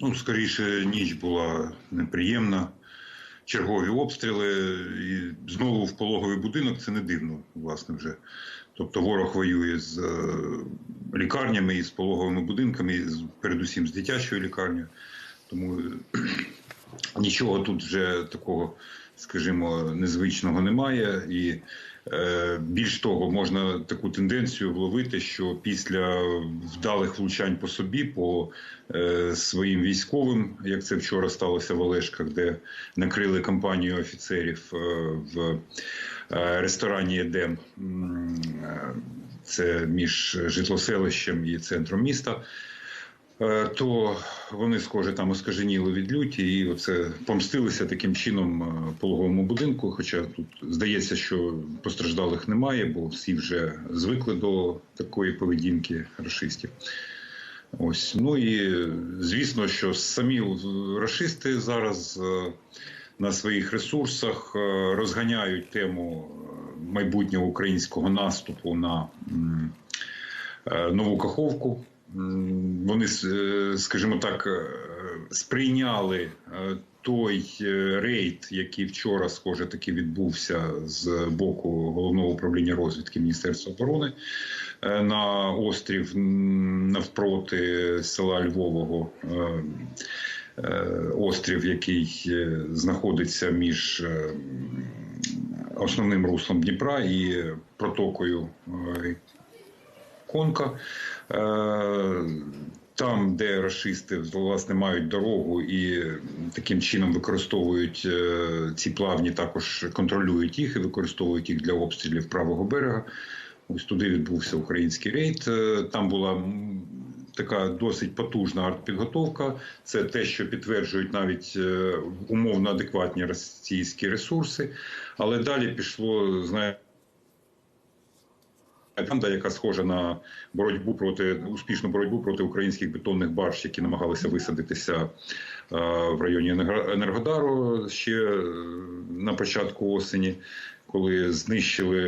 Ну, скоріше, ніч була неприємна. Чергові обстріли, і знову в пологовий будинок це не дивно, власне, вже. Тобто ворог воює з е, лікарнями і з пологовими будинками, передусім з дитячою лікарнею. Тому е, нічого тут вже такого, скажімо, незвичного немає. І е, більш того, можна таку тенденцію вловити, що після вдалих влучань по собі, по е, своїм військовим, як це вчора сталося в Олешках, де накрили компанію офіцерів е, в е, ресторані Едем. Е, Це між житлоселищем і центром міста. Е, то вони, схоже, там оскаженіли від люті, і оце помстилися таким чином е, пологовому будинку. Хоча тут здається, що постраждалих немає, бо всі вже звикли до такої поведінки рашистів. Ось ну і звісно, що самі рашисти зараз е, на своїх ресурсах е, розганяють тему е, майбутнього українського наступу на е, нову каховку. Вони, е, скажімо так, е, сприйняли е, той рейд, який вчора, схоже, таки відбувся з боку головного управління розвідки Міністерства оборони на острів навпроти села Львового. Острів, який знаходиться між основним руслом Дніпра і протокою Конка. Е, Там, де расисти власне мають дорогу і таким чином використовують е, ці плавні, також контролюють їх і використовують їх для обстрілів правого берега. Ось туди відбувся український рейд. Е, Там була така досить потужна артпідготовка. Це те, що підтверджують навіть умовно адекватні російські ресурси. Але далі пішло, знаєте, Пропаганда, яка схожа на боротьбу проти успішну боротьбу проти українських бетонних барж, які намагалися висадитися е, в районі Енерго- Енергодару ще е, на початку осені, коли знищили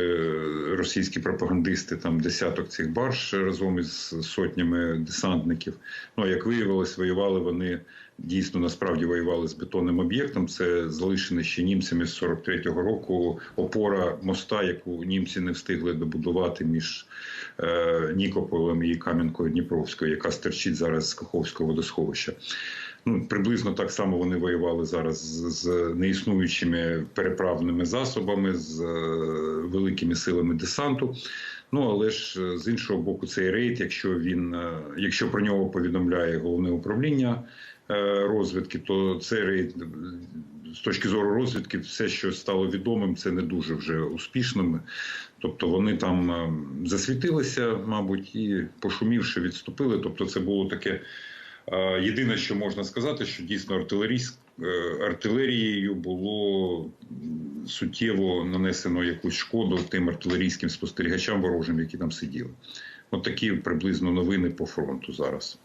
російські пропагандисти там десяток цих барж разом із сотнями десантників. Ну як виявилось, воювали вони дійсно насправді воювали з бетонним об'єктом. Це залишене ще німцями з 43-го року опора моста, яку німці не встигли добудувати між е, Нікополем і Кам'янкою Дніпровською, яка стерчить зараз з Каховського водосховища. Ну, приблизно так само вони воювали зараз з, неіснуючими переправними засобами, з е, великими силами десанту. Ну але ж е, з іншого боку, цей рейд, якщо він, е, якщо про нього повідомляє головне управління розвідки, то цей рейд з точки зору розвідки, все, що стало відомим, це не дуже вже успішним. Тобто вони там засвітилися, мабуть, і пошумівши, відступили. Тобто, це було таке. Єдине, що можна сказати, що дійсно е, артилерією було суттєво нанесено якусь шкоду тим артилерійським спостерігачам ворожим, які там сиділи. От такі приблизно новини по фронту зараз.